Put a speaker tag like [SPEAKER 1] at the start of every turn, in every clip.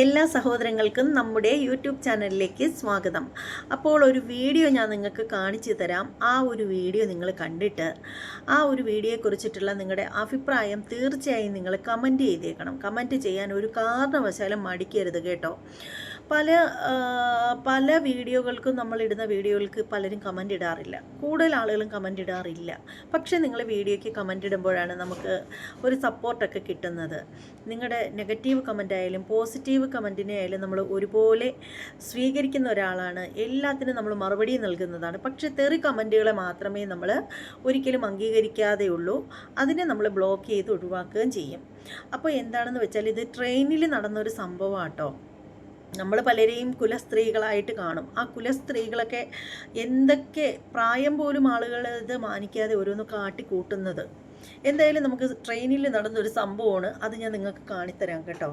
[SPEAKER 1] എല്ലാ സഹോദരങ്ങൾക്കും നമ്മുടെ യൂട്യൂബ് ചാനലിലേക്ക് സ്വാഗതം. അപ്പോൾ ഒരു വീഡിയോ ഞാൻ നിങ്ങൾക്ക് കാണിച്ചു തരാം. ആ ഒരു വീഡിയോ നിങ്ങൾ കണ്ടിട്ട് ആ ഒരു വീഡിയോയെക്കുറിച്ചിട്ടുള്ള നിങ്ങളുടെ അഭിപ്രായം തീർച്ചയായും നിങ്ങൾ കമന്റ് ചെയ്തേക്കണം. കമന്റ് ചെയ്യാൻ ഒരു കാരണവശാലും മടിക്കരുത് കേട്ടോ. പല പല വീഡിയോകൾക്കും നമ്മളിടുന്ന വീഡിയോകൾക്ക് പലരും കമന്റ് ഇടാറില്ല. കൂടുതൽ ആളുകളും കമന്റ് ഇടാറില്ല. പക്ഷേ നിങ്ങൾ വീഡിയോയ്ക്ക് കമന്റ് ഇടുമ്പോഴാണ് നമുക്ക് ഒരു സപ്പോർട്ടൊക്കെ കിട്ടുന്നത്. നിങ്ങളുടെ നെഗറ്റീവ് കമന്റ് ആയാലും പോസിറ്റീവ് കമന്റിനെ ആയാലും നമ്മൾ ഒരുപോലെ സ്വീകരിക്കുന്ന ഒരാളാണ്. എല്ലാത്തിനും നമ്മൾ മറുപടി നൽകുന്നതാണ്. പക്ഷേ തെറി കമന്റുകളെ മാത്രമേ നമ്മൾ ഒരിക്കലും അംഗീകരിക്കാതെയുള്ളൂ. അതിനെ നമ്മൾ ബ്ലോക്ക് ചെയ്ത് ഒഴിവാക്കുകയും ചെയ്യും. അപ്പോൾ എന്താണെന്ന് വെച്ചാൽ ഇത് ട്രെയിനിൽ നടന്നൊരു സംഭവമാട്ടോ നമ്മൾ പലരെയും കുലസ്ത്രീകളായിട്ട് കാണും. ആ കുലസ്ത്രീകളൊക്കെ എന്തൊക്കെ പ്രായം പോലും ആളുകൾ ഇത് മാനിക്കാതെ ഓരോന്ന് കാട്ടിക്കൂട്ടുന്നത്. എന്തായാലും നമുക്ക് ട്രെയിനിൽ നടന്നൊരു സംഭവമാണ്. അത് ഞാൻ നിങ്ങൾക്ക് കാണിത്തരാം കേട്ടോ.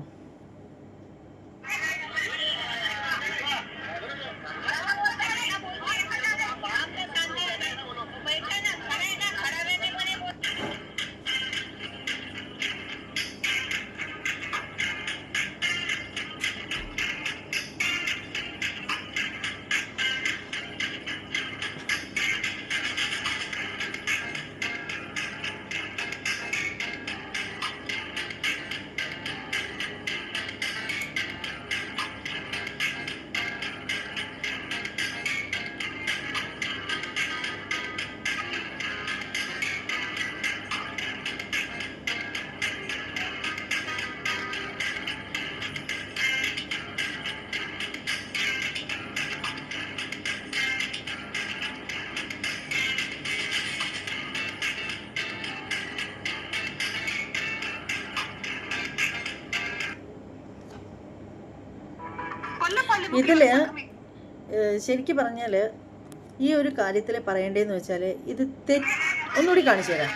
[SPEAKER 1] ഇതിൽ ശരിക്ക് പറഞ്ഞാൽ ഈ ഒരു കാര്യത്തിൽ പറയേണ്ടതെന്ന് വെച്ചാൽ ഇത് തെറ്റ്. ഒന്നുകൂടി കാണിച്ചു തരാം.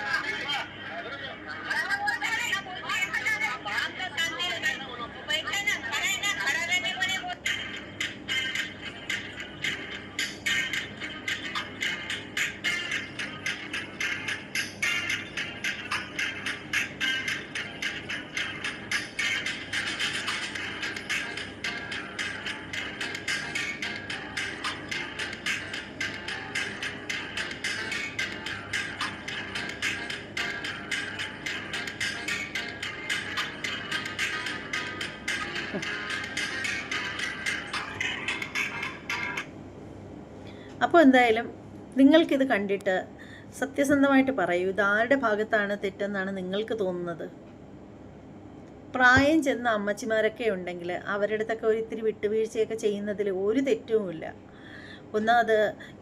[SPEAKER 1] അപ്പോൾ എന്തായാലും നിങ്ങൾക്കിത് കണ്ടിട്ട് സത്യസന്ധമായിട്ട് പറയൂ ഇത് ആരുടെ ഭാഗത്താണ് തെറ്റെന്നാണ് നിങ്ങൾക്ക് തോന്നുന്നത്? പ്രായം ചെന്ന അമ്മച്ചിമാരൊക്കെ ഉണ്ടെങ്കിൽ അവരുടെ അടുത്തൊക്കെ ഒരു ഇത്തിരി വിട്ടുവീഴ്ചയൊക്കെ ചെയ്യുന്നതിൽ ഒരു തെറ്റുമില്ല ഒന്നാമത്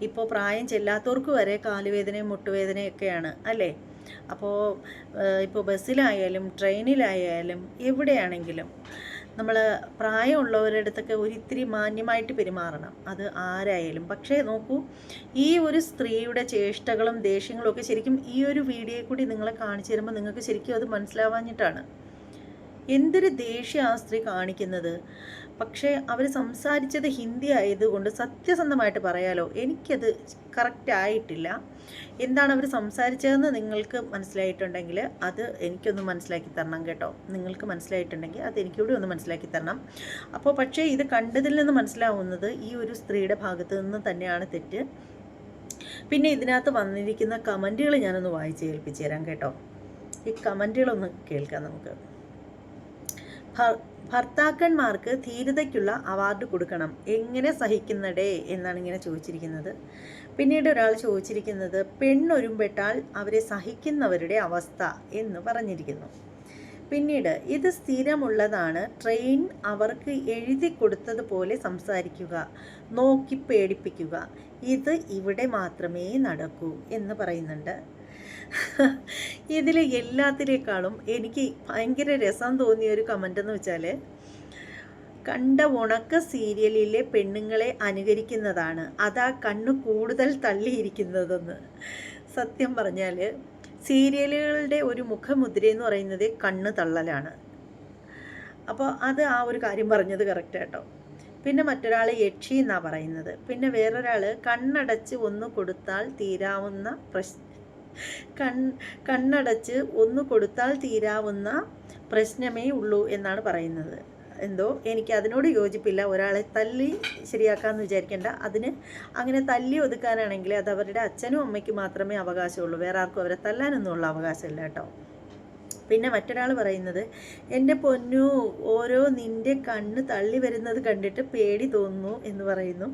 [SPEAKER 1] ഇപ്പോൾ പ്രായം ചെല്ലാത്തവർക്ക് വരെ കാലുവേദനയും മുട്ടുവേദനയൊക്കെയാണ് അല്ലേ? അപ്പോൾ ഇപ്പോൾ ബസ്സിലായാലും ട്രെയിനിലായാലും എവിടെയാണെങ്കിലും നമ്മൾ പ്രായമുള്ളവരുടെ അടുത്തൊക്കെ ഒരിത്തിരി മാന്യമായിട്ട് പെരുമാറണം. അത് ആരായാലും. പക്ഷേ നോക്കൂ ഈ ഒരു സ്ത്രീയുടെ ചേഷ്ടകളും ദേഷ്യങ്ങളും ഒക്കെ ശരിക്കും ഈ ഒരു വീഡിയോയിൽ കൂടി നിങ്ങളെ കാണിച്ചു തരുമ്പോൾ നിങ്ങൾക്ക് ശരിക്കും അത് മനസ്സിലാവാഞ്ഞിട്ടാണ്. എന്തൊരു ദേഷ്യം ആ സ്ത്രീ കാണിക്കുന്നത്? പക്ഷേ അവർ സംസാരിച്ചത് ഹിന്ദി ആയതുകൊണ്ട് സത്യസന്ധമായിട്ട് പറയാലോ? എനിക്കത് കറക്റ്റ് ആയിട്ടില്ല. എന്താണ് അവർ സംസാരിച്ചതെന്ന് നിങ്ങൾക്ക് മനസ്സിലായിട്ടുണ്ടെങ്കിൽ അത് എനിക്കൊന്ന് മനസ്സിലാക്കി തരണം കേട്ടോ. നിങ്ങൾക്ക് മനസ്സിലായിട്ടുണ്ടെങ്കിൽ അത് എനിക്കൂടി ഒന്ന് മനസ്സിലാക്കി തരണം. അപ്പോൾ പക്ഷേ ഇത് കണ്ടതിൽ നിന്ന് മനസ്സിലാവുന്നത് ഈ ഒരു സ്ത്രീയുടെ ഭാഗത്ത് നിന്ന് തന്നെയാണ് തെറ്റ്. പിന്നെ ഇതിനകത്ത് വന്നിരിക്കുന്ന കമന്റുകൾ ഞാനൊന്ന് വായിച്ച് കേൾപ്പിച്ചു തരാം കേട്ടോ. ഈ കമന്റുകളൊന്ന് കേൾക്കാം നമുക്ക്. ഭർത്താക്കന്മാർക്ക് ധീരതയ്ക്കുള്ള അവാർഡ് കൊടുക്കണം. എങ്ങനെ സഹിക്കുന്നടേ? എന്നാണ് ഇങ്ങനെ ചോദിച്ചിരിക്കുന്നത്. പിന്നീട് ഒരാൾ ചോദിച്ചിരിക്കുന്നത് പെണ്ണൊരുമ്പെട്ടാൽ അവരെ സഹിക്കുന്നവരുടെ അവസ്ഥ എന്ന് പറഞ്ഞിരിക്കുന്നു. പിന്നീട് ഇത് സ്ഥിരമുള്ളതാണ്. ട്രെയിൻ അവർക്ക് എഴുതി കൊടുത്തതുപോലെ സംസാരിക്കുക നോക്കി പേടിപ്പിക്കുക. ഇത് ഇവിടെ മാത്രമേ നടക്കൂ എന്ന് പറയുന്നുണ്ട്. ഇതിൽ എല്ലാത്തിനേക്കാളും എനിക്ക് ഭയങ്കര രസം തോന്നിയ ഒരു കമന്റ് എന്ന് വെച്ചാൽ കണ്ട ഉണക്ക സീരിയലിലെ പെണ്ണുങ്ങളെ അനുകരിക്കുന്നതാണ്. അതാ കണ്ണ് കൂടുതൽ തള്ളിയിരിക്കുന്നതെന്ന്. സത്യം പറഞ്ഞാൽ സീരിയലുകളുടെ ഒരു മുഖമുദ്ര എന്ന് പറയുന്നത് കണ്ണ് തള്ളലാണ്. അപ്പോൾ അത് ആ ഒരു കാര്യം പറഞ്ഞത് കറക്റ്റ് കേട്ടോ പിന്നെ മറ്റൊരാൾ യക്ഷി എന്നാണ് പറയുന്നത്. പിന്നെ വേറൊരാൾ കണ്ണടച്ച് ഒന്ന് കൊടുത്താൽ തീരാവുന്ന പ്രശ് കൺ കണ്ണടച്ച് ഒന്ന് കൊടുത്താൽ തീരാവുന്ന പ്രശ്നമേ ഉള്ളൂ എന്നാണ് പറയുന്നത്. എന്തോ? എനിക്ക് അതിനോട് യോജിപ്പില്ല. ഒരാളെ തല്ലി ശരിയാക്കാമെന്ന് വിചാരിക്കേണ്ട. അതിന് അങ്ങനെ തല്ലി ഒതുക്കാനാണെങ്കിൽ അത് അവരുടെ അച്ഛനും അമ്മയ്ക്കും മാത്രമേ അവകാശമുള്ളൂ. വേറെ ആർക്കും അവരെ തല്ലാനൊന്നുമുള്ള അവകാശമില്ല കേട്ടോ. പിന്നെ മറ്റൊരാൾ പറയുന്നത് എന്റെ പൊന്നു ഓരോ നിന്റെ കണ്ണ് തള്ളി വരുന്നത് കണ്ടിട്ട് പേടി തോന്നുന്നു എന്ന് പറയുന്നു.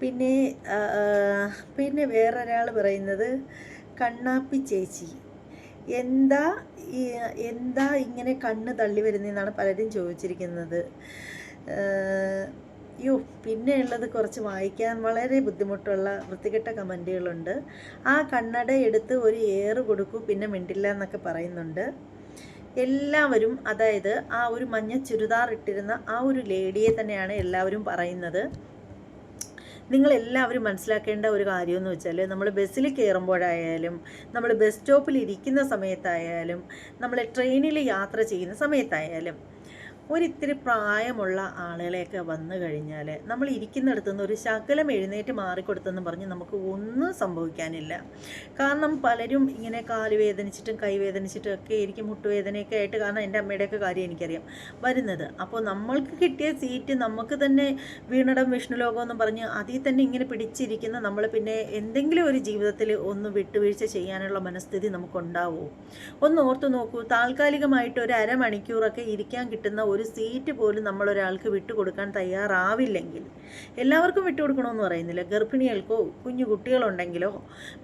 [SPEAKER 1] പിന്നെ പിന്നെ വേറൊരാൾ പറയുന്നത് കണ്ണാപ്പി ചേച്ചി. എന്താ എന്താ ഇങ്ങനെ കണ്ണ് തള്ളി വരുന്നതെന്നാണ് പലരും ചോദിച്ചിരിക്കുന്നത്. യോ പിന്നെയുള്ളത് കുറച്ച് വായിക്കാൻ വളരെ ബുദ്ധിമുട്ടുള്ള വൃത്തികെട്ട കമന്റുകളുണ്ട്. ആ കണ്ണട എടുത്ത് ഒരു ഏറ് കൊടുക്കൂ പിന്നെ മിണ്ടില്ല എന്നൊക്കെ പറയുന്നുണ്ട്. എല്ലാവരും അതായത് ആ ഒരു മഞ്ഞ ചുരിദാർ ഇട്ടിരുന്ന ആ ഒരു ലേഡിയെ തന്നെയാണ് എല്ലാവരും പറയുന്നത്. നിങ്ങൾ എല്ലാവരും മനസ്സിലാക്കേണ്ട ഒരു കാര്യം എന്ന് വെച്ചാൽ നമ്മൾ ബസ്സിൽ കയറുമ്പോഴായാലും നമ്മൾ ബസ് സ്റ്റോപ്പിൽ ഇരിക്കുന്ന സമയത്തായാലും നമ്മൾ ട്രെയിനിൽ യാത്ര ചെയ്യുന്ന സമയത്തായാലും ഒരിത്തിരി പ്രായമുള്ള ആളുകളെയൊക്കെ വന്നു കഴിഞ്ഞാൽ നമ്മൾ ഇരിക്കുന്നിടത്തു നിന്ന് ഒരു ശകലം എഴുന്നേറ്റ് മാറിക്കൊടുത്തെന്ന് പറഞ്ഞ് നമുക്ക് ഒന്നും സംഭവിക്കാനില്ല. കാരണം പലരും ഇങ്ങനെ കാൽ വേദനിച്ചിട്ടും കൈ വേദനിച്ചിട്ടും ഒക്കെ ഇരിക്കും മുട്ടുവേദനയൊക്കെ ആയിട്ട് കാരണം എന്റെ അമ്മയുടെയൊക്കെ കാര്യം എനിക്കറിയാം. വരുന്നത്. അപ്പോൾ നമ്മൾക്ക് കിട്ടിയ സീറ്റ് നമുക്ക് തന്നെ വീണടം വിഷ്ണുലോകം എന്ന് പറഞ്ഞ് അതിൽ തന്നെ ഇങ്ങനെ പിടിച്ചിരിക്കുന്ന നമ്മൾ പിന്നെ എന്തെങ്കിലും ഒരു ജീവിതത്തിൽ ഒന്ന് വിട്ടുവീഴ്ച ചെയ്യാനുള്ള മനസ്ഥിതി നമുക്കുണ്ടാവുമോ ഒന്ന് ഓർത്ത് നോക്കൂ താൽക്കാലികമായിട്ട് ഒരു അരമണിക്കൂറൊക്കെ ഇരിക്കാൻ കിട്ടുന്ന ഒരു സീറ്റ് പോലും നമ്മളൊരാൾക്ക് വിട്ടുകൊടുക്കാൻ തയ്യാറാവില്ലെങ്കിൽ എല്ലാവർക്കും വിട്ടുകൊടുക്കണമെന്ന് പറയുന്നില്ല. ഗർഭിണികൾക്കോ കുഞ്ഞു കുട്ടികളുണ്ടെങ്കിലോ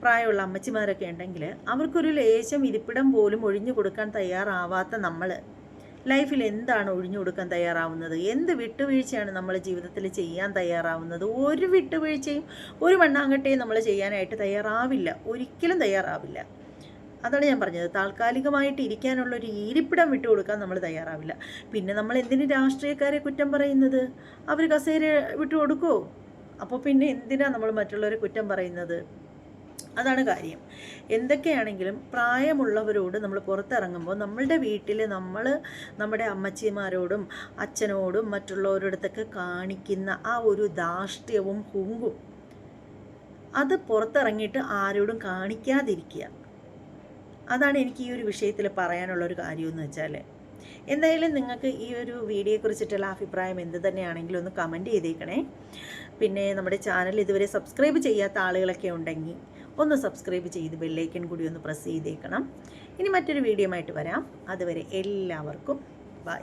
[SPEAKER 1] പ്രായമുള്ള അമ്മച്ചിമാരൊക്കെ ഉണ്ടെങ്കിൽ അവർക്കൊരു ലേശം ഇരിപ്പിടം പോലും ഒഴിഞ്ഞു കൊടുക്കാൻ തയ്യാറാവാത്ത നമ്മൾ ലൈഫിൽ എന്താണ് ഒഴിഞ്ഞു കൊടുക്കാൻ തയ്യാറാവുന്നത്? എന്ത് വിട്ടുവീഴ്ചയാണ് നമ്മൾ ജീവിതത്തിൽ ചെയ്യാൻ തയ്യാറാവുന്നത്? ഒരു വിട്ടുവീഴ്ചയും ഒരു മണ്ണാങ്കട്ടയും നമ്മൾ ചെയ്യാനായിട്ട് തയ്യാറാവില്ല. ഒരിക്കലും തയ്യാറാവില്ല. അതാണ് ഞാൻ പറഞ്ഞത്. താൽക്കാലികമായിട്ട് ഇരിക്കാനുള്ള ഒരു ഇരിപ്പിടം വിട്ടുകൊടുക്കാൻ നമ്മൾ തയ്യാറാവില്ല. പിന്നെ നമ്മൾ എന്തിന് രാഷ്ട്രീയക്കാരെ കുറ്റം പറയുന്നത്? അവർ കസേര വിട്ടു കൊടുക്കുമോ അപ്പോൾ പിന്നെ എന്തിനാ നമ്മൾ മറ്റുള്ളവരെ കുറ്റം പറയുന്നത്? അതാണ് കാര്യം. എന്തൊക്കെയാണെങ്കിലും പ്രായമുള്ളവരോട് നമ്മൾ പുറത്തിറങ്ങുമ്പോൾ നമ്മളുടെ വീട്ടിൽ നമ്മൾ നമ്മുടെ അമ്മച്ചിമാരോടും അച്ഛനോടും മറ്റുള്ളവരോടത്തൊക്കെ കാണിക്കുന്ന ആ ഒരു ധാർഷ്ട്യവും ഹുങ്കും അത് പുറത്തിറങ്ങിയിട്ട് ആരോടും കാണിക്കാതിരിക്കുക. അതാണ് എനിക്ക് ഈ ഒരു വിഷയത്തിൽ പറയാനുള്ള ഒരു കാര്യമെന്ന് വെച്ചാൽ എന്തായാലും നിങ്ങൾക്ക് ഈ ഒരു വീഡിയോയെക്കുറിച്ചിട്ടുള്ള അഭിപ്രായം എന്ത് തന്നെയാണെങ്കിലും ഒന്ന് കമന്റ് ചെയ്തേക്കണേ. പിന്നെ നമ്മുടെ ചാനൽ ഇതുവരെ സബ്സ്ക്രൈബ് ചെയ്യാത്ത ആളുകളൊക്കെ ഉണ്ടെങ്കിൽ ഒന്ന് സബ്സ്ക്രൈബ് ചെയ്ത് ബെല്ലൈക്കൻ കൂടി ഒന്ന് പ്രസ് ചെയ്തേക്കണം. ഇനി മറ്റൊരു വീഡിയോ ആയിട്ട് വരാം. അതുവരെ എല്ലാവർക്കും ബൈ